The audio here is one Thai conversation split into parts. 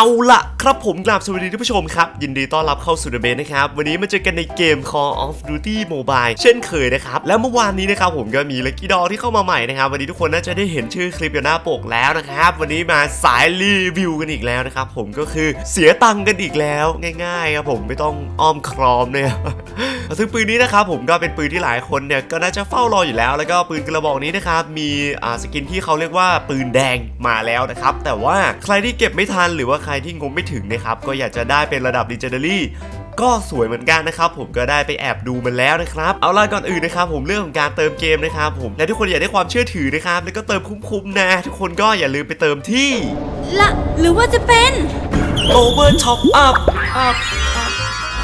เอาละครับผมกราบสวัสดีท่านผู้ชมครับ ยินดีต้อนรับเข้าสู่เดอะเบนนะครับ วันนี้มาเจอกันในเกม Call of Duty Mobile เช่นเคยนะครับ แล้วเมื่อวานนี้นะครับผมก็มีลั c กี้ดอที่เข้ามาใหม่นะครับ วันนี้ทุกคนน่าจะได้เห็นชื่อคลิปอยู่หน้าปกแล้วนะครับ วันนี้มาสายรีวิวกันอีกแล้วนะครับผมก็คือเสียตังค์กันอีกแล้วง่ายๆครับผมไม่ต้องอ้อมครอมเนี่ยซึ่งปืนนี้นะครับผมก็เป็นปืนที่หลายคนเนี่ยก็น่าจะเฝ้ารออยู่แล้ว แล้วก็ปืนกระบอกนี้นะครับมีอ่าสกินที่เขาเรียกว่าปืนแดงมาแล้วนะครับแต่ว่าใครที่เก็บไม่ทันหรือว่ารที่งมไม่ถึงนะครับก็อยากจะได้เป็นระดับ Legendary ก็สวยเหมือนกันนะครับผมก็ได้ไปแอบดูมันแล้วนะครับเอาล่ะก่อนอื่นนะครับผมเรื่องของการเติมเกมนะครับผมและทุกคนอยากได้ความเชื่อถือนะครับแล้วก็เติมคุ้มๆนะ ทุกคนก็อย่าลืมไปเติมที่ละหรือว่าจะเป็น Over Top Up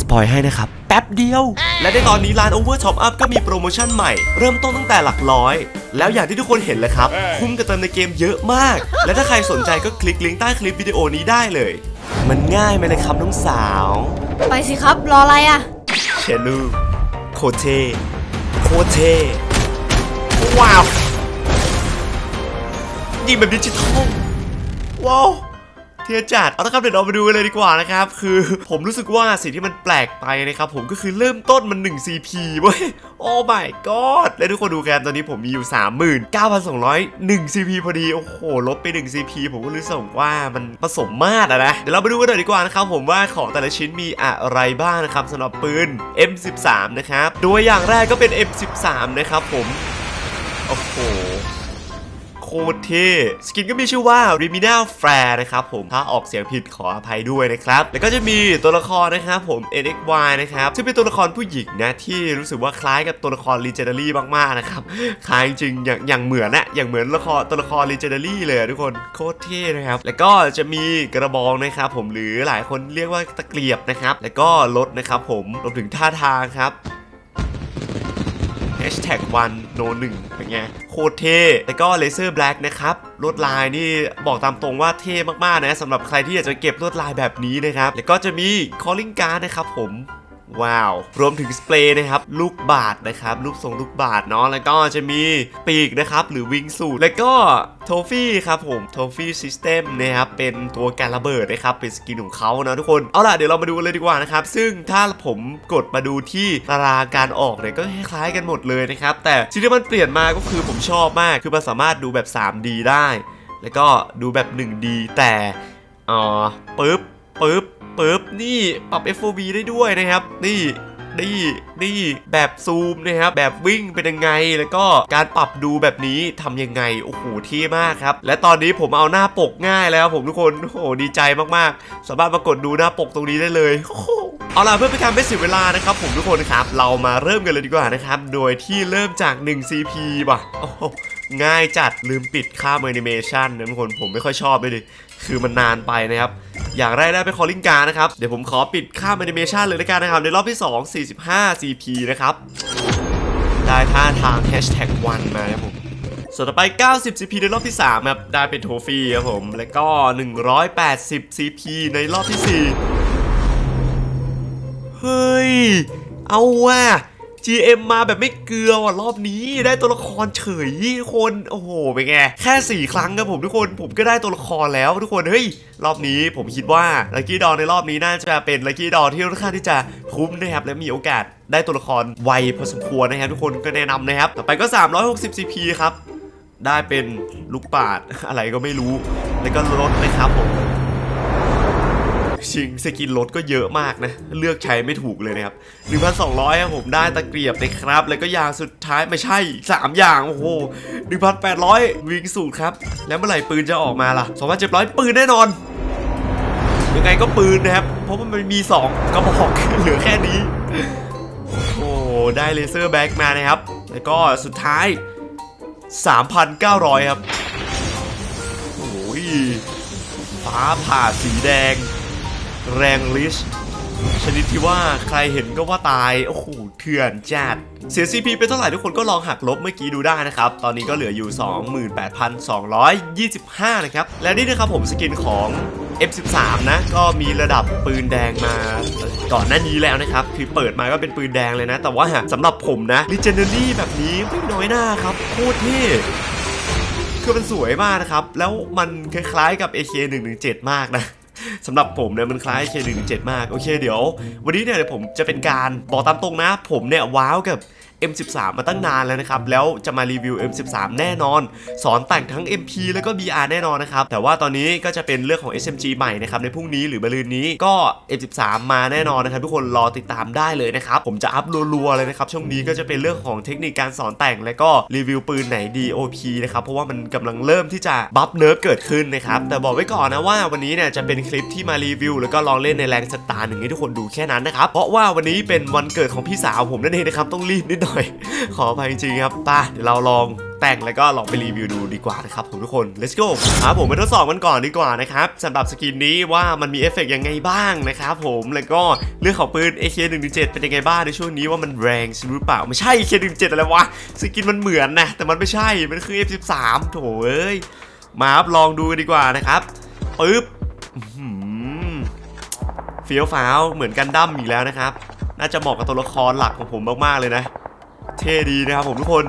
สปอยให้นะครับ แป๊บเดียว และในตอนนี้ร้าน Over Top Up ก็มีโปรโมชั่นใหม่ เริ่มต้นตั้งแต่หลักร้อย แล้วอย่างที่ทุกคนเห็นเลยครับ คุ้มกับเติมในเกมเยอะมาก และถ้าใครสนใจก็คลิกลิงก์ใต้คลิปวิดีโอนี้ได้เลย มันง่ายไหมเลยครับน้องสาว ไปสิครับ รออะไรอะเชลูโคเทโคเทว้าวยิงแบบดิจิทัลว้าว เทียจัดเอาละครับเดี๋ยวเราไปดูกันเลยดีกว่านะครับคือผมรู้สึกว่าสิ่งที่มันแปลกไปนะครับผมก็คือเริ่มต้นมัน 1 CP เว้ยโอ้ my god และทุกคนดูกันตอนนี้ผมมีอยู่ 39,201 CP พอดี โอ้โห ลบไป 1 CP ผมก็รู้สึกว่ามันผสมมาตรนะ เดี๋ยวเราไปดูกันหน่อยดีกว่านะครับผมว่าของแต่ละชิ้นมีอะไรบ้างนะครับสำหรับปืน M13 นะครับโดยอย่างแรกก็เป็น M13 นะครับผม โอ้โห โคตรเท่สกินก็มีชื่อว่า r i m i n a l f l a r นะครับผมถ้าออกเสียงผิดขออภัยด้วยนะครับ แล้วก็จะมีตัวละครนะครับผม NXY นะครับซึ่งเป็นตัวละครผู้หญิงนะที่รู้สึกว่าคล้ายกับตัวละคร Legendary มากๆนะครับคล้ายจริงอย่างอย่างเหมือนนะอย่างเหมือนละครตัวละคร Legendary เลยทุกคนโคตรเท่นะครับแล้วก็จะมีกระบองนะครับผมหรือหลายคนเรียกว่าตะเกียบนะครับแล้วก็รถนะครับผมรวมถึงท่าทางครับ Hashtag วันโนหนึ่งเป็นไงโคตรเท่แล้วก็เลเซอร์แบล็กนะครับลวดลายนี่บอกตามตรงว่าเท่มากๆนะสำหรับใครที่อยากจะเก็บลวดลายแบบนี้นะครับแล้วก็จะมี calling card นะครับผม ว้าว รวมถึงสเปรย์นะครับ ลูกบาทนะครับรูปทรงลูกบาทเนาะ แล้วก็จะมีปีกนะครับ หรือวิงสูทแล้วก็โทฟี่ครับผม โทฟี่ซิสเต็มนะครับ เป็นตัวการระเบิดนะครับ เป็นสกินของเขานะทุกคน เอาล่ะ เดี๋ยวเรามาดูกันเลยดีกว่านะครับ ซึ่งถ้าผมกดมาดูที่ตารางการออกเนี่ย ก็คล้ายกันหมดเลยนะครับ แต่สิ่งที่มันเปลี่ยนมาก็คือผมชอบมาก คือมันสามารถดูแบบ 3D ได้ แล้วก็ดูแบบ 1D แต่ อ๋อปึ๊บปึ๊บ ปึ๊บนี่ปรับ FOV ได้ด้วยนะครับ นี่นี่นี่แบบซูมนะครับแบบวิ่งเป็นยังไงแล้วก็การปรับดูแบบนี้ทำยังไงโอ้โหเท่มากครับ และตอนนี้ผมเอาหน้าปกง่ายแล้วผมทุกคนโอ้โหดีใจมากๆ สามารถมากดดูหน้าปกตรงนี้ได้เลยเอาล่ะเพื่อเป็นการไม่เสียเวลานะครับผมทุกคนครับ เรามาเริ่มกันเลยดีกว่านะครับโดยที่เริ่มจาก 1 CP ว่ะโอ้ง่ายจัดลืมปิดค่าแอนิเมชันนะทุกคนผมไม่ค่อยชอบเลยดิ คือมันนานไปนะครับ อย่างแรกได้เป็นคอลลิ่งการนะครับ เดี๋ยวผมขอปิดค่าแอนิเมชันเลยละกันนะครับ ในรอบที่ 2 45 CP นะครับ ได้ท่าทาง hashtag 1มาครับผมส่วนต่อไป 90 CP ในรอบที่3ครับ ได้เป็นโทฟี่ครับผม แล้วก็ 180 CP ในรอบที่ 4 เฮ้ย เอาว่ะ GM มาแบบไม่เกลือว่ะรอบนี้ได้ตัวละครเฉยคนโอ้โหเป็นไงแค่ 4 ครั้งครับผมทุกคนผมก็ได้ตัวละครแล้วทุกคนเฮ้ยรอบนี้ผมคิดว่าลั c กี้ดอในรอบนี้น่าจะเป็นลั c กี้ดอที่ค่อนข้างที่จะคุ้มนะครับและมีโอกาสได้ตัวละครไวพอสมควรนะครับทุกคนก็แนะนำนะครับต่อไปก็ 360 CP ครับได้เป็นลูกปาดอะไรก็ไม่รู้ แล้วก็รถนะครับผม ชิงสกินรถก็เยอะมากนะ เลือกใช้ไม่ถูกเลยนะครับ1,200ครับผมได้ตะเกียบนะครับ แล้วก็ยางสุดท้ายไม่ใช่ 3 อย่าง โอ้โห1,800 วิงสูตรครับ แล้วเมื่อไหร่ปืนจะออกมาล่ะ2,700 ปืนแน่นอนยังไงก็ปืนนะครับ เพราะมันมี 2กระบอกเหลือแค่นี้ โอ้ได้เลเซอร์แบ็กมานะครับ แล้วก็สุดท้าย 3,900 ครับ โอ้ยฟ้าผ่าสีแดง แรงลิชชนิดที่ว่าใครเห็นก็ว่าตาย โอ้โหเถื่อนจัด เสีย CP ไปเท่าไหร่ทุกคนก็ลองหักลบเมื่อกี้ดูได้นะครับ ตอนนี้ก็เหลืออยู่ 28,225 นะครับ และนี่นะครับผมสกินของ F13 นะ ก็มีระดับปืนแดงมาก่อนหน้านี้แล้วนะครับ คือเปิดมาก็เป็นปืนแดงเลยนะ แต่ว่าสำหรับผมนะ Legendary แบบนี้ไม่น้อยหน้าครับโคตรเท่คือมันสวยมากนะครับ แล้วมันคล้ายๆกับ AK117 มากนะ สำหรับผมเนี่ยมันคล้าย AK117 มาก โอเคเดี๋ยว วันนี้เนี่ยเดี๋ยวผมจะเป็นการบอกตามตรงนะ ผมเนี่ยว้าวกับ M13 มาตั้งนานแล้วนะครับ แล้วจะมารีวิว M13 แน่นอน สอนแต่งทั้ง MP แล้วก็ BR แน่นอนนะครับ แต่ว่าตอนนี้ก็จะเป็นเรื่องของ SMG ใหม่นะครับ ในพรุ่งนี้หรือมะรืนนี้ก็ M13 มาแน่นอนนะครับ ทุกคนรอติดตามได้เลยนะครับ ผมจะอัพรัวๆเลยนะครับช่วงนี้ก็จะเป็นเรื่องของเทคนิคการสอนแต่งและก็รีวิวปืนไหน DOP นะครับเพราะว่ามันกำลังเริ่มที่จะบัฟเนิร์ฟเกิดขึ้นนะครับแต่บอกไว้ก่อนนะว่าวันนี้เนี่ยจะเป็นคลิปที่มารีวิว แล้วก็ลองเล่นในแรงสตาร์หนึ่งให้ทุกคนดูแค่นั้นนะครับเพราะว่าวันนี้เป็นวันเกิดของพี่สาวผมนั่นเองนะครับต้องรีบนิดหน่อย ขออภัยจริงครับป้าเดี๋ยวเราลองแต่งแล้วก็ลองไปรีวิวดูดีกว่านะครับผมทุกคน let's go ครับผมไปทดสอบกันก่อนดีกว่านะครับสำหรับสกินนี้ว่ามันมีเอฟเฟกต์ยังไงบ้างนะครับผมแล้วก็เรื่องของปืน AK17 เป็นยังไงบ้างในช่วงนี้ว่ามันแรงหรือเปล่าไม่ใช่ AK17 อะไรวะสกินมันเหมือนนะแต่มันไม่ใช่มันคือ F13 โถเอ้ยมาครับลองดูกันดีกว่านะครับปึ๊บอื้อหือเฟี้ยวฟ้าวเหมือนกันดั้มอีกแล้วนะครับ น่าจะเหมาะกับตัวละครหลักของผมมากๆเลยนะ ท่ดีนะครับผมทุกคน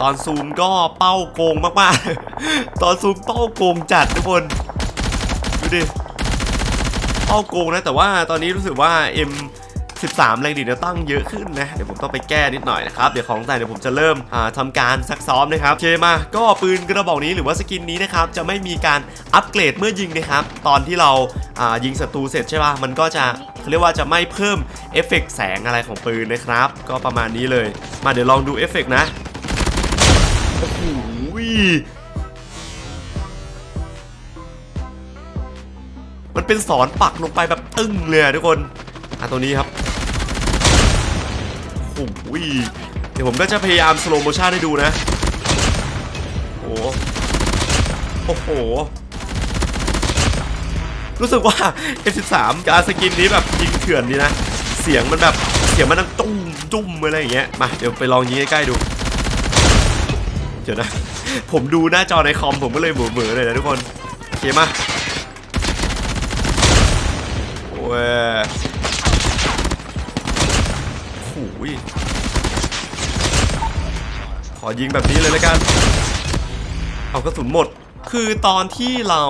ตอนซูมก็เป้าโกงมากๆ ตอนซูมเป้าโกงจัดทุกคน ดูดิ เป้าโกงนะ แต่ว่าตอนนี้รู้สึกว่า M 13แรงดีดเนี่ยตั้งเยอะขึ้นนะ เดี๋ยวผมต้องไปแก้นิดหน่อยนะครับ เดี๋ยวของแต่เดี๋ยวผมจะเริ่มอ่าทำการซักซ้อมนะครับเคมา ก็ปืนกระบอกนี้หรือว่าสกินนี้นะครับ จะไม่มีการอัปเกรดเมื่อยิงนะครับ ตอนที่เราายิงศัตรูเสร็จใช่ป่ะ มันก็จะเรียกว่าจะไม่เพิ่มเอฟเฟกต์แสงอะไรของปืนนะครับ ก็ประมาณนี้เลย มาเดี๋ยวลองดูเอฟเฟกต์นะ โอ้โหมันเป็นสอนปักลงไปแบบตึ้งเลยทุกคน อะตัวนี้ครับ โอ้โหเดี๋ยวผมก็จะพยายามสโลโมชั่นให้ดูนะ โอ้โหโอ้โห รู้สึกว่า F13 การสกินนี้แบบยิงเถื่อนดีนะ เสียงมันแบบเสียงมันดังตุ้มจุ้มอะไรอย่างเงี้ย มาเดี๋ยวไปลองยิงใกล้ๆดู เดี๋ยวนะ ผมดูหน้าจอในคอมผมก็เลยเบื่อๆเลยนะทุกคน โอเคมาโอ้ยโอ้ ยขอยิงแบบนี้เลยแล้วกัน เอากระสุนหมด คือตอนที่เรา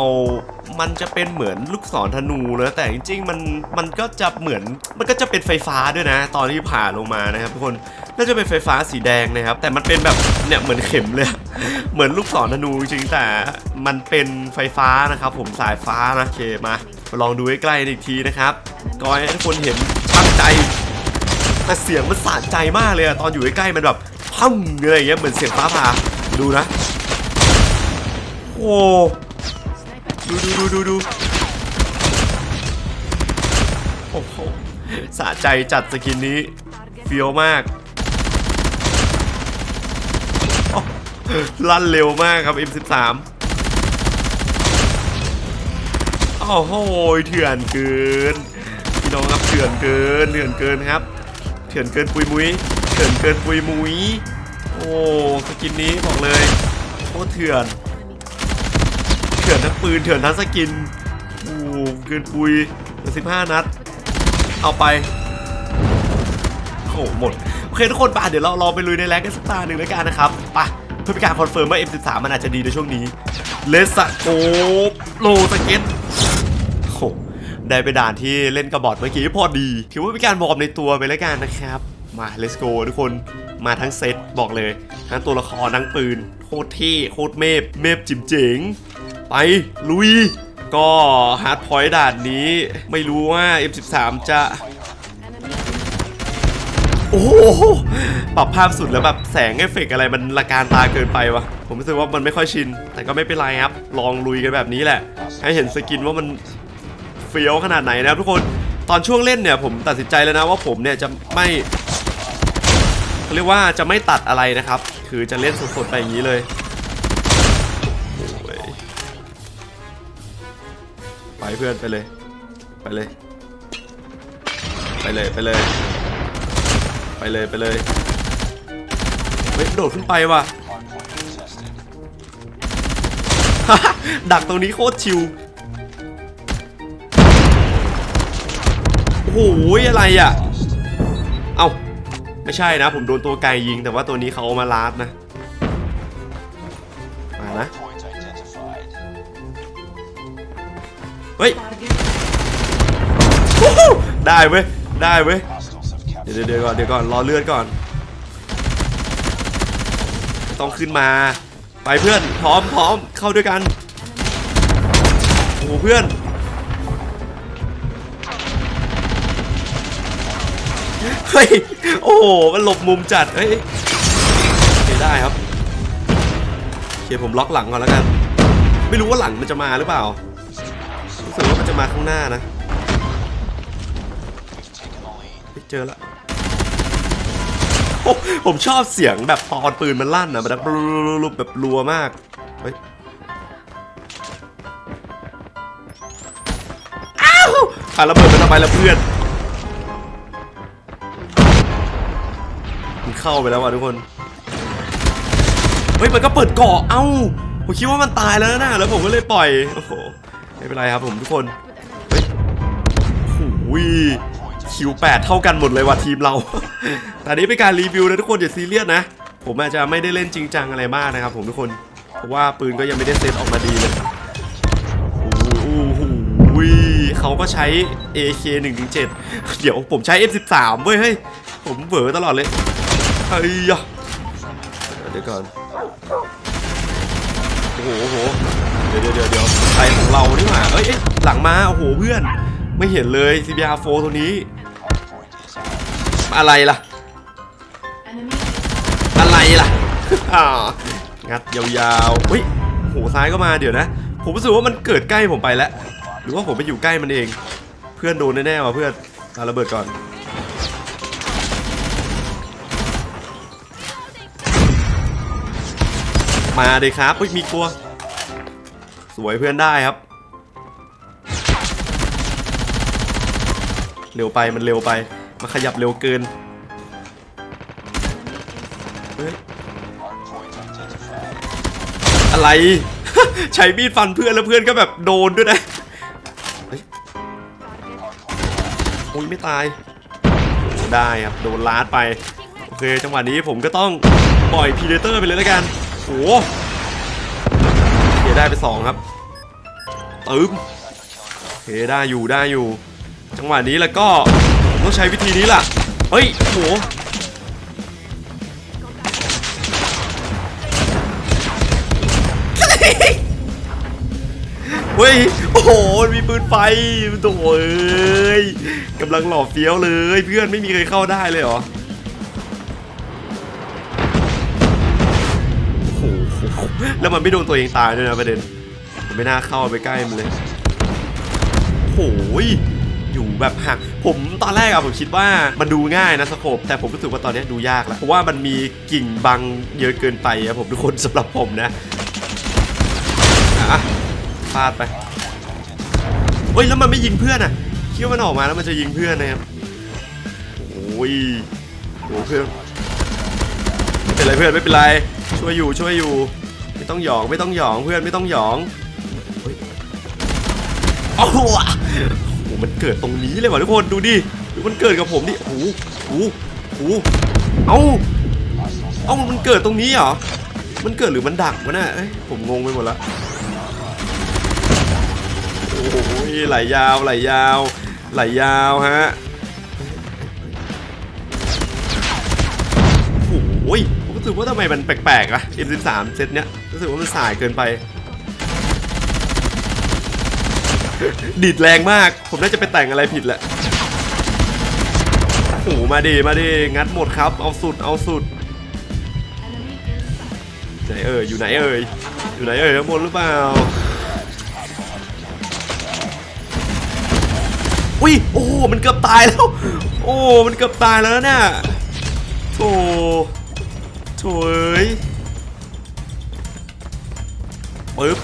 มันจะเป็นเหมือนลูกศรธนูนะแต่จริงๆมันมันก็จะเหมือนมันก็จะเป็นไฟฟ้าด้วยนะ ตอนที่ผ่าลงมานะครับทุกคนน่าจะเป็นไฟฟ้าสีแดงนะครับ แต่มันเป็นแบบเนี่ยเหมือนเข็มเลย เหมือนลูกศรธนูจริงแต่มันเป็นไฟฟ้านะครับ ผมสายฟ้านะโอเคมาลองดูใกล้ๆอีกทีนะครับก็ให้ทุกคนเห็นชัดใจ แต่เสียงมันสะใจมากเลยอะตอนอยู่ใกล้ๆมันแบบพังอะไรอย่างเงี้ยเหมือนเสียงฟ้าผ่าดูนะ โอ้ดูดูดูดูดูโอ้โหสะใจจัดสกินนี้เฟี้ยวมากลั่นเร็วมากครับ M13 โอ้โหเถื่อนเกิน พี่น้องครับเถื่อนเกินเถื่อนเกินครับ เถื่อนเกินปุยมุยเถื่อนเกินปุยมุยโอ้สกินนี้บอกเลยโคตรเถื่อนเถื่อนทั้งปืนเถื่อนทั้งสกินโอ้เกินปุยสิบห้านัด เอาไปโอ้หหมดโอเคทุกคนป่ะเดี๋ยวเราลองไปลุยในแรงกันสักตาหนึ่งแล้วกันนะครับไปเพื่อเป็นการคอนเฟิร์มว่า M13 มันอาจจะดีในช่วงนี้เลสโกโลสเก็ต ได้ไปด่านที่เล่นกระบอกเมื่อกี้พอดี ถือว่าเป็นการวอร์มในตัวไปแล้วกันนะครับ มา let's go ทุกคนมาทั้งเซตบอกเลย ทั้งตัวละครทั้งปืน โคตรเท่โคตรเมฟเมฟจิ๋มเจ๋งไปลุย ก็ฮาร์ดพอยต์ด่านนี้ไม่รู้ว่า M13 จะ โอ้โหปรับภาพสุดแล้วแบบแสงเอฟเฟกต์อะไรมันละการตาเกินไปวะผมรู้สึกว่ามันไม่ค่อยชิน แต่ก็ไม่เป็นไรครับ ลองลุยกันแบบนี้แหละ ให้เห็นสกินว่ามัน เฟี้ยวขนาดไหนนะครับทุกคนตอนช่วงเล่นเนี่ยผมตัดสินใจแล้วนะว่าผมเนี่ยจะไม่เขาเรียกว่าจะไม่ตัดอะไรนะครับ คือจะเล่นสดๆไปอย่างนี้เลยโอ้ยไปเพื่อนไปเลย ไปเลย ไปเลยไปเลย ไปเลยไปเลยเฮ้ยโดดขึ้นไปว่ะดักตรงนี้โคตรชิว โอ้โหอะไรอะ เอ้าไม่ใช่นะ ผมโดนตัวไกลยิง แต่ว่าตัวนี้เขาเอามาลาดนะ มานะ เฮ้ยได้เว้ย ได้เว้ย เดี๋ยวเดี๋ยวก่อนเดี๋ยวก่อนรอเลือดก่อน ต้องขึ้นมา ไปเพื่อน พร้อมพร้อมเข้าด้วยกัน โอ้เพื่อน เฮ้ย โอ้โห มันหลบมุมจัด เฮ้ยโอเคได้ครับโอเคผมล็อกหลังก่อนแล้วกัน ไม่รู้ว่าหลังมันจะมาหรือเปล่า รู้สึกว่ามันจะมาข้างหน้านะ เจอละผมชอบเสียงแบบตอนปืนมันลั่นนะมันแบบรูปแบบรัวมาก เฮ้ย อ้าวปาระเบิดมันทำไมละเพื่อน เข้าไปแล้วว่ะทุกคน เฮ้ยมันก็เปิดเกาะ เอ้า ผมคิดว่ามันตายแล้วนะ แล้วผมก็เลยปล่อย โอ้โห ไม่เป็นไรครับผมทุกคน เฮ้ยโอ้ยคิวแปดเท่ากันหมดเลยว่ะทีมเรา แต่นนี้เป็นการรีวิวนะทุกคนอย่าซีเรียสนะ ผมอาจจะไม่ได้เล่นจริงจังอะไรมากนะครับผมทุกคน เพราะว่าปืนก็ยังไม่ได้เซตออกมาดีเลยโอ้โหเขาก็ใช้ AK 1 7 เดี๋ยวผมใช้ F13 เว้ยเฮ้ย ผมเบอตลอดเลย เฮ้ยะเดี๋ยวก่อนโอ้โหโอ้โหเดี๋ยวเดี๋ยวเดี๋ยวเดี๋ยวใครของเรานี่หว่าเอ้ยเอ้ยหลังมาโอ้โหเพื่อน ไม่เห็นเลย CBR4 ตัวนี้ อะไรล่ะ อะไรล่ะอ่างัดยาวๆเฮ้ยโหซ้ายก็มาเดี๋ยวนะ ผมรู้สึกว่ามันเกิดใกล้ผมไปแล้ว หรือว่าผมไปอยู่ใกล้มันเอง เพื่อนโดนแน่ๆว่ะเพื่อนตาระเบิดก่อน มาเลยครับเฮ้ยมีกลัว สวยเพื่อนได้ครับ เร็วไปมันเร็วไปมาขยับเร็วเกินเฮ้ยอะไร ใช้มีดฟันเพื่อนแล้วเพื่อนก็แบบโดนด้วยนะเฮ้ยโอ้ยไม่ตายได้ครับโดนลาดไป โอเค จังหวะนี้ผมก็ต้องปล่อยพีเดเตอร์ไปเลยแล้วกัน หโอเคได้ไปสองครับตึมโอเคได้อยู่ได้อยู่ จังหวะนี้แล้วก็ต้องใช้วิธีนี้ล่ะ เฮ้ยโหเฮ้ย โอ้โห มีปืนไฟโถ่เอ้ยกำลังหล่อเฟี้ยวเลย เพื่อนไม่มีใครเข้าได้เลยเหรอ แล้วมันไม่โดนตัวเองตายด้วยนะประเด็นไม่น่าเข้าไปใกล้มันเลยโอ้ยอยู่แบบหักผมตอนแรกอะผมคิดว่ามันดูง่ายนะสโคปแต่ผมรู้สึกว่าตอนนี้ดูยากแล้วเพราะว่ามันมีกิ่งบังเยอะเกินไปอะผมทุกคนสำหรับผมนะอะพลาดไปเฮ้ยแล้วมันไม่ยิงเพื่อนอะคิดว่ามันออกมาแล้วมันจะยิงเพื่อนนะครับโอ้ยโอ้เพื่อนไม่เป็นไรเพื่อนไม่เป็นไรช่วยอยู่ช่วยอยู่ ต้องหยองไม่ต้องหยองเพื่อนไม่ต้องหยองเฮ้ยโอ้โหมันเกิดตรงนี้เลยว่ะทุกคนดูดิดูมันเกิดกับผมดิโอ้โหโอ้โหเอ้าเอ้ามันเกิดตรงนี้เหรอมันเกิดหรือมันดักวะน่ะเอ้ยผมงงไปหมดละโอ้โหไหลยาวไหลยาวไหลยาวฮะโอ้ยผมรู้สึกว่าทำไมมันแปลกๆอะ M13 เซตเนี้ย รู้สึกว่ามันสายเกินไปดีดแรงมาก ผมน่าจะไปแต่งอะไรผิดแหละ โอ้โหมาดีมาดีงัดหมดครับ เอาสุด เอาสุดไหนเอ่ยอยู่ไหนเอ่ยอยู่ไหนเอ่ยข้างบนหรือเปล่า อุ้ย โอ้โหมันเกือบตายแล้ว โอ้ มันเกือบตายแล้วนะเนี่ยโถโถเอ้ย ปึ๊บ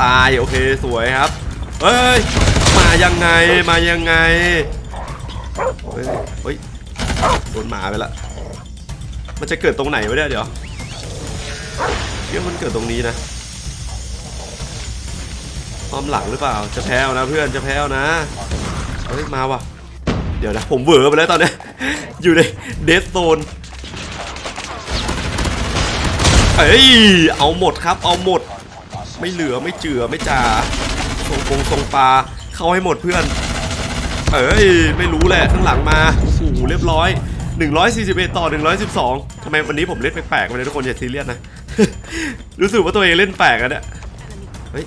ตายโอเคสวยครับเฮ้ยมายังไงมายังไงเฮ้ยโดนหมาไปละมันจะเกิดตรงไหนวะเนี่ยเดี๋ยวเดี๋ยวมันเกิดตรงนี้นะอ้อมหลังหรือเปล่าจะแพ้นะเพื่อนจะแพ้นะเฮ้ยมาว่ะเดี๋ยวนะผมเวอไปแล้วตอนนี้อยู่ในเดสโซน เอ้ย เอาหมดครับ เอาหมด ไม่เหลือไม่เจือไม่จ่าทรงปงทรงปลาเข้าให้หมดเพื่อน เอ้ย ไม่รู้แหละข้างหลังมาโอ้โหเรียบร้อย 141 ต่อ 112ทำไมวันนี้ผมเล่นแปลกๆมาเลยทุกคนอย่าซีเรียสนะ รู้สึกว่าตัวเองเล่นแปลกอะเนี่ยเฮ้ย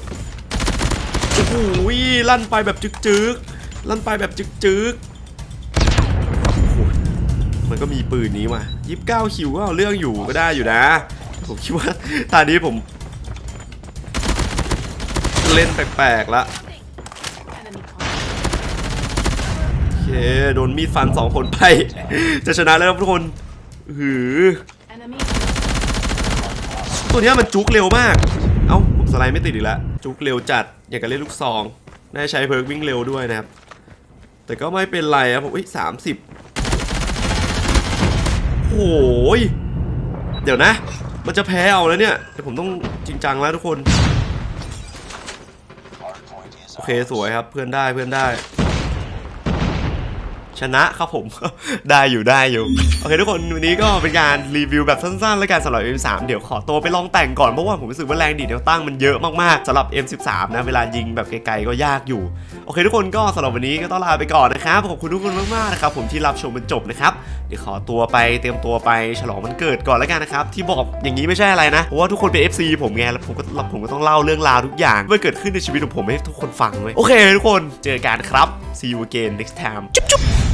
โอ้โหลั่นไปแบบจึกๆลั่นไปแบบจึกๆมันก็มีปืนนี้ว่ะ29คิวก็เอาเรื่องอยู่ก็ได้อยู่นะ ผมคิดว่าตอนนี้ผม เล่นแปลกๆละโอเคโดนมีดฟันสองคนไป จะชนะแล้วทุกคนหือตัวนี้มันจุกเร็วมาก เอ้าผมสไลด์ไม่ติดอีกแล้วจุกเร็วจัด อย่างกับเล่นลูกซอง น่าใช้เพิร์กวิ่งเร็วด้วยนะครับ แต่ก็ไม่เป็นไรครับผมอุ้ยสามสิบโอ้ยเดี๋ยวนะ มันจะแพ้เอาแล้วเนี่ยแต่ผมต้องจริงจังแล้วทุกคน โอเคสวยครับเพื่อนได้เพื่อนได้ ชนะครับผม ได้อยู่ได้อยู่ โอเคทุกคนวันนี้ก็เป็นการรีวิวแบบสั้นๆ แล้วกันสำหรับ M3 เดี๋ยวขอตัวไปลองแต่งก่อน เพราะว่าผมรู้สึกว่าแรงดีดแนวตั้งมันเยอะมากๆสำหรับ M13 นะเวลายิงแบบไกลๆก็ยากอยู่ โอเคทุกคนก็สำหรับวันนี้ก็ต้องลาไปก่อนนะครับขอบคุณทุกคนมากๆนะครับผมที่รับชมจนจบนะครับเดี๋ยวขอตัวไปเตรียมตัวไปฉลองวันเกิดก่อนแล้วกันนะครับที่บอกอย่างนี้ไม่ใช่อะไรนะเพราะว่าทุกคนเป็น FC ผมไงแล้วผมก็ผมก็ต้องเล่าเรื่องราวทุกอย่างที่เกิดขึ้นในชีวิตของผมให้ทุกคนฟังไว้ยโอเคทุกคนเจอกันครับ see you again next time จุ๊บจุ๊บ